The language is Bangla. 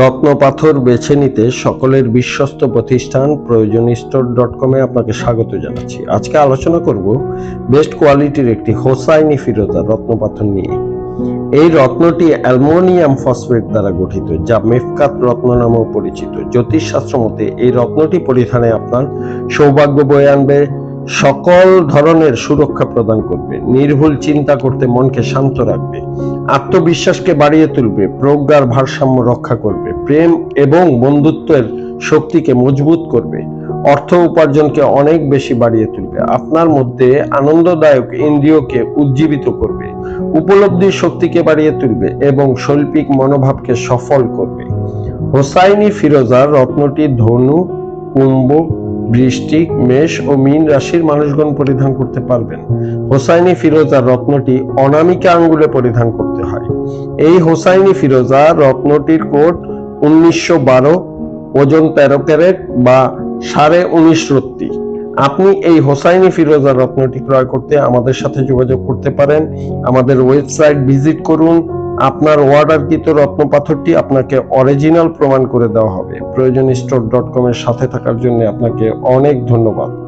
রত্নপাথর বেছে নিতে সকলের বিশ্বস্ত প্রতিষ্ঠান প্রয়োজন স্টোর ডট কমে আপনাকে স্বাগত জানাচ্ছি। আজকে আলোচনা করব বেস্ট কোয়ালিটির একটি হোসাইনি ফিরোজা রত্নপাথর নিয়ে। এই রত্নটি অ্যালমোনিয়াম ফসফেট দ্বারা গঠিত, যা মেফকাত রত্ন নামেও পরিচিত। জ্যোতিষশাস্ত্র মতে এই রত্নটি পরিধানে আপনার সৌভাগ্য বয়ে আনবে সকল ধরনের সুরক্ষা প্রদান করবে, নির্ভুল চিন্তা করতে মনকে শান্ত রাখবে, আত্মবিশ্বাসকে বাড়িয়ে তুলবে, প্রজ্ঞার ভারসাম্য রক্ষা করবে, প্রেম এবং বন্ধুত্বের শক্তিকে মজবুত করবে, অর্থ উপার্জনকে অনেক বেশি বাড়িয়ে তুলবে, আপনার মধ্যে আনন্দদায়ক ইন্দ্রিয়কে উজ্জীবিত করবে, উপলব্ধির শক্তিকে বাড়িয়ে তুলবে এবং শৈল্পিক মনোভাবকে সফল করবে। হোসাইনি ফিরোজার রত্নটি ধনু, কুম্ভ বৃষ্টিক, মেষ ও মীন রাশির মানুষগণ পরিধান করতে পারবেন। হোসাইনি ফিরোজার রত্নটি অনামিকা আঙ্গুলে পরিধান করতে হয়। এই হোসাইনি ফিরোজা রত্নটির কোট উনিশশো বারো, ওজন তেরো ক্যারেট বা সাড়ে উনিশ রত্তি। আপনি এই হোসাইনি ফিরোজা রত্নটি ক্রয় করতে আমাদের সাথে যোগাযোগ করতে পারেন। আমাদের ওয়েবসাইট ভিজিট করুন। আপনার অর্ডারকৃত রত্ন পাথরটি আপনাকে অরিজিনাল প্রমাণ করে দেওয়া হবে। প্রয়োজন স্টোর ডট কম এর সাথে থাকার জন্য আপনাকে অনেক ধন্যবাদ।